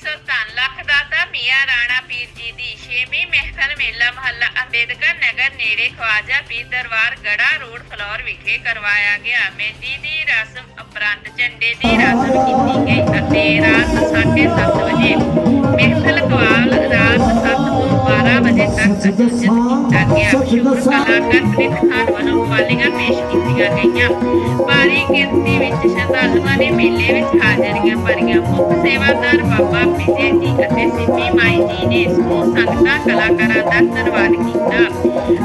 ਸੁਲਤਾਨ ਲੱਖ ਦਾਤਾ ਮੀਆਂ ਰਾਣਾ ਪੀਰ ਜੀ ਦੀ। 6ਵੀਂ ਮਹਿਫਲ ਮੇਲਾ ਮਹੱਲਾ ਅੰਬੇਦਕਰ ਨਗਰ ਨੇੜੇ ਖਵਾਜਾ ਪੀਰ ਦਰਬਾਰ ਗੜਾ ਰੋਡ ਫਲੋਰ ਵਿਖੇ ਕਰਵਾਇਆ ਗਿਆ। ਮਹਿੰਦੀ ਦੀ ਰਸਮ ਉਪਰੰਤ ਝੰਡੇ ਦੀ ਰਸਮ ਕੀਤੀ ਗਈ ਅਤੇ ਰਾਤ 7:30 ਵਜੇ ਮਹਿਫਲ ਕਵਾਲ ਰਾਤ 7 ਵਜੇ ਤੱਕ ਆਯੋਜਿਤ ਕੀਤਾ ਗਿਆ ਸ਼ੁਭ ਕਲਾਕਾਰ ਪ੍ਰਿਤ ਖਾਨ ਵੱਲੋਂ ਕਵਾਲੀਆਂ ਪੇਸ਼ ਕੀਤੀਆਂ ਗਈਆਂ ਭਾਰੀ ਗਿਣਤੀ ਵਿੱਚ ਸ਼ਰਧਾਲੂਆਂ ਨੇ ਮੇਲੇ ਵਿੱਚ ਹਾਜ਼ਰੀਆਂ ਭਰੀਆਂ ਮੁੱਖ ਸੇਵਾਦਾਰ ਬਾਬਾ ਵਿਜੇ ਜੀ ਅਤੇ ਸਿੰਮੀ ਮਾਈ ਜੀ ਨੇ ਸਮੂਹ ਸੰਗਤਾਂ ਕਲਾਕਾਰਾਂ ਦਾ ਧੰਨਵਾਦ ਕੀਤਾ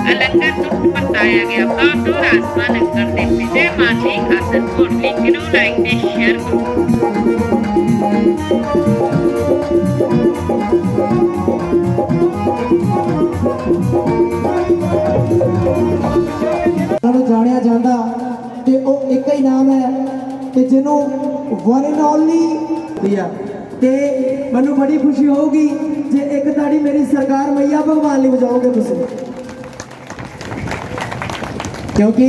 ਅਲੰਕਾਰ ਤੋਂ ਪਰਤਾਇਆ ਗਿਆ ਫਲੋਟੋ ਰਾਸਮਾ ਲੰਗਰ ਦੇ ਵਿਜੇ ਮਾਨੀ ਖਾਤਰ ਕੋਲ ਲਿੰਕ ਨੂੰ ਲਾਈਕ ਤੇ ਸ਼ੇਅਰ ਕਰੋ ਨੂੰ ਜਾਣਿਆ ਜਾਂਦਾ ਤੇ ਉਹ ਇੱਕ ਹੀ ਨਾਮ ਹੈ ਕਿ ਜਿਹਨੂੰ ਵਨ ਐਂਡ ਓਨਲੀ ਦਿਆ ਤੇ ਮੈਨੂੰ ਬੜੀ ਖੁਸ਼ੀ ਹੋਊਗੀ ਜੇ ਇੱਕ ਤਾੜੀ ਮੇਰੀ ਸਰਕਾਰ ਮਈਆ ਭਗਵਾਨ ਲਈ ਵਜਾਓਗੇ ਤੁਸੀਂ। ਕਿਉਂਕਿ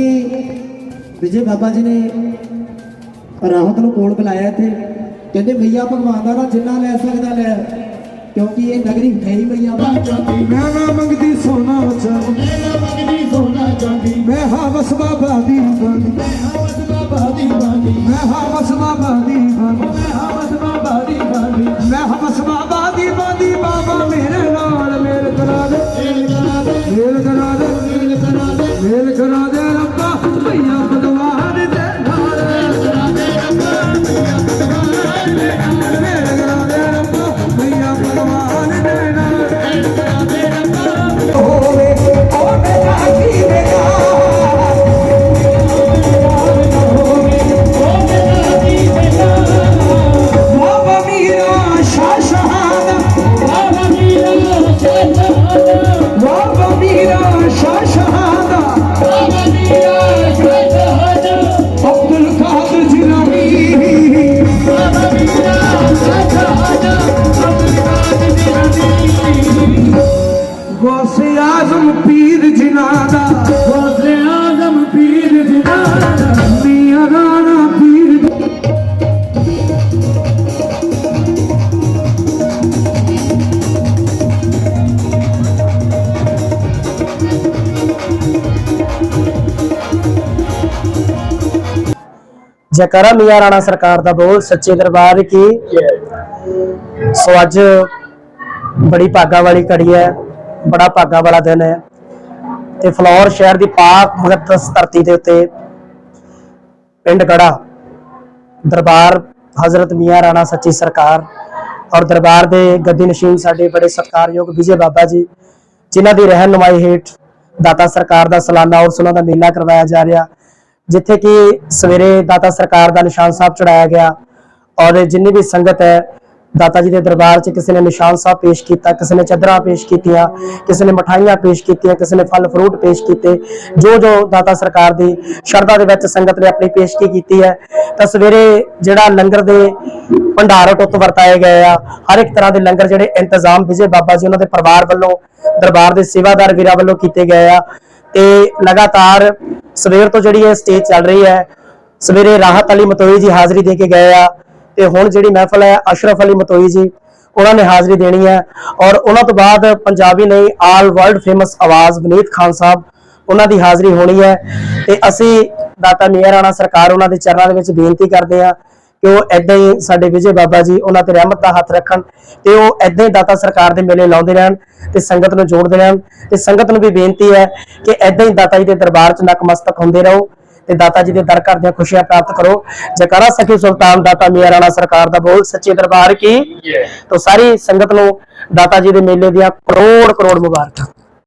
ਵਿਜੇ ਬਾਬਾ ਜੀ ਨੇ ਰਾਹਤ ਨੂੰ ਕੋਲ ਬੁਲਾਇਆ ਇੱਥੇ। ਕਹਿੰਦੇ ਮਈਆ ਭਗਵਾਨ ਦਾ ਨਾ ਜਿੰਨਾ ਲੈ ਸਕਦਾ ਲੈ ਕਿਉਂਕਿ ਇਹ ਨਗਰੀ ਹੈ ਹੀ ਮਈਆ ਭਗਵਾਨ ਮੈਂ ਨਾ ਮੰਗਦੀ ਸੋਨਾ ਚਾਂਦੀ ਮੈਂ ਨਾ ਮੰਗਦੀ ਸੋਨਾ ਚਾਂਦੀ। ਮੈਂ ਹਵਸ ਬਾਬਾ ਹਵਸ ਬਾਬਾ ਦੀ ਪੀਰ ਜਿਨਾਦਾ ਗੌਸੇ ਆਜ਼ਮ ਪੀਰ ਜਿਨਾਦਾ, ਮੀਆਂ ਰਾਣਾ ਪੀਰ ਜੈਕਾਰਾ ਮੀਆਂ ਰਾਣਾ ਸਰਕਾਰ ਦਾ ਬੋਲ, ਸੱਚੇ ਦਰਬਾਰ ਕੀ? ਸੋ ਅੱਜ ਬੜੀ ਭਾਗਾ ਵਾਲੀ ਘੜੀ ਹੈ, ਬੜਾ ਭਾਗਾ ਵਾਲਾ ਦਿਨ ਹੈ। ਤੇ ਫਲੌਰ ਸ਼ਹਿਰ ਦੀ ਪਾਕ ਮੁਕੱਦਸ ਧਰਤੀ ਦੇ ਉੱਤੇ ਪਿੰਡ ਗੜਾ, ਦਰਬਾਰ ਹਜ਼ਰਤ ਮੀਆਂ ਰਾਣਾ ਸੱਚੀ ਸਰਕਾਰ ਔਰ ਦਰਬਾਰ ਦੇ ਗੱਦੀ ਨਸ਼ੀਨ ਸਾਡੇ ਬੜੇ ਸਤਿਕਾਰਯੋਗ ਵਿਜੇ ਬਾਬਾ ਜੀ, ਜਿਨ੍ਹਾਂ ਦੀ ਰਹਿਨੁਮਾਈ ਹੇਠ ਦਾਤਾ ਸਰਕਾਰ ਦਾ ਸਾਲਾਨਾ ਔਰ ਉਹਨਾਂ ਦਾ ਮੇਲਾ ਕਰਵਾਇਆ ਜਾ ਰਿਹਾ, ਜਿੱਥੇ ਕਿ ਸਵੇਰੇ ਦਾਤਾ ਸਰਕਾਰ ਦਾ ਨਿਸ਼ਾਨ ਸਾਹਿਬ ਚੜਾਇਆ ਗਿਆ ਔਰ ਜਿੰਨੀ ਵੀ ਸੰਗਤ ਹੈ ਦਾਤਾ ਜੀ ਦੇ ਦਰਬਾਰ 'ਚ ਕਿਸੇ ਨੇ ਨਿਸ਼ਾਨ ਸਾਹਿਬ ਪੇਸ਼ ਕੀਤਾ, ਕਿਸੇ ਨੇ ਚਾਦਰਾਂ ਪੇਸ਼ ਕੀਤੀਆਂ, ਕਿਸੇ ਨੇ ਮਠਾਈਆਂ ਪੇਸ਼ ਕੀਤੀਆਂ, ਕਿਸੇ ਨੇ ਫਲ ਫਰੂਟ ਪੇਸ਼ ਕੀਤੇ, ਜੋ ਜੋ ਦਾਤਾ ਸਰਕਾਰ ਦੀ ਸ਼ਰਧਾ ਦੇ ਵਿੱਚ ਸੰਗਤ ਨੇ ਆਪਣੀ ਪੇਸ਼ਕੀ ਕੀਤੀ ਹੈ, ਤਾਂ ਸਵੇਰੇ ਜਿਹੜਾ ਲੰਗਰ ਦੇ ਭੰਡਾਰ ਟੁੱਤ ਵਰਤਾਏ ਗਏ ਆ, ਹਰ ਇੱਕ ਤਰ੍ਹਾਂ ਦੇ ਲੰਗਰ ਜਿਹੜੇ ਇੰਤਜ਼ਾਮ ਵਿਜੇ ਬਾਬਾ ਜੀ ਉਹਨਾਂ ਦੇ ਪਰਿਵਾਰ ਵੱਲੋਂ, ਦਰਬਾਰ ਦੇ ਸੇਵਾਦਾਰ ਵੀਰਾਂ ਵੱਲੋਂ ਕੀਤੇ ਗਏ ਆ, ਤੇ ਲਗਾਤਾਰ ਸਵੇਰ ਤੋਂ ਜਿਹੜੀ ਇਹ ਸਟੇਜ ਚੱਲ ਰਹੀ ਹੈ, ਸਵੇਰੇ ਰਾਹਤ ਅਲੀ ਮਤੋਈ ਜੀ ਹਾਜ਼ਰੀ ਦੇ ਕੇ ਗਏ ਆ ਤੇ ਹੁਣ ਜਿਹੜੀ ਮਹਿਫਲ ਹੈ, ਅਸ਼ਰਫ ਅਲੀ ਮਤੋਈ ਜੀ, ਉਹਨਾਂ ਨੇ ਹਾਜ਼ਰੀ ਦੇਣੀ ਹੈ ਔਰ ਉਹਨਾਂ ਤੋਂ ਬਾਅਦ ਪੰਜਾਬੀ ਨਹੀਂ, ਆਲ ਵਰਲਡ ਫੇਮਸ ਆਵਾਜ਼ ਵਿਨੀਤ ਖਾਨ ਸਾਹਿਬ, ਉਹਨਾਂ ਦੀ ਹਾਜ਼ਰੀ ਹੋਣੀ ਹੈ ਤੇ ਅਸੀਂ ਦਾਤਾ ਮੀਆਂ ਰਾਣਾ ਸਰਕਾਰ ਉਹਨਾਂ ਦੇ ਚਰਨਾਂ ਦੇ ਵਿੱਚ ਬੇਨਤੀ ਕਰਦੇ ਆ ਕਿ ਉਹ ਐਦਾਂ ਹੀ ਸਾਡੇ ਵਿਜੇ ਬਾਬਾ ਜੀ, ਉਹਨਾਂ ਤੇ ਰਹਿਮਤ ਦਾ ਹੱਥ ਰੱਖਣ ਤੇ ਉਹ ਐਦਾਂ ਹੀ ਦਾਤਾ ਸਰਕਾਰ ਦੇ ਮੇਲੇ ਲਾਉਂਦੇ ਰਹਿਣ ਤੇ ਸੰਗਤ ਨੂੰ ਜੋੜਦੇ ਰਹਿਣ ਤੇ ਸੰਗਤ ਨੂੰ ਵੀ ਬੇਨਤੀ ਹੈ ਕਿ ਐਦਾਂ ਹੀ ਦਾਤਾ ਜੀ ਦੇ ਦਰਬਾਰ 'ਚ ਨਕਮਸਤਕ ਹੁੰਦੇ ਰਹੋ। ਤੇ ਦਾਤਾ ਜੀ ਦੇ ਦਰ ਕਰਦਿਆਂ ਖੁਸ਼ੀਆਂ ਪ੍ਰਾਪਤ ਕਰੋ। ਜਕਾਰਾ ਸਖੀ ਸੁਲਤਾਨ ਦਾਤਾ ਮੀਆਂ ਰਾਣਾ ਸਰਕਾਰ ਦਾ ਬੋਲ ਸੱਚੇ ਦਰਬਾਰ ਕੀ? ਤੋਂ ਸਾਰੀ ਸੰਗਤ ਨੂੰ ਦਾਤਾ ਜੀ ਦੇ ਮੇਲੇ ਦੀਆਂ ਕਰੋੜ ਕਰੋੜ ਮੁਬਾਰਕਾਂ।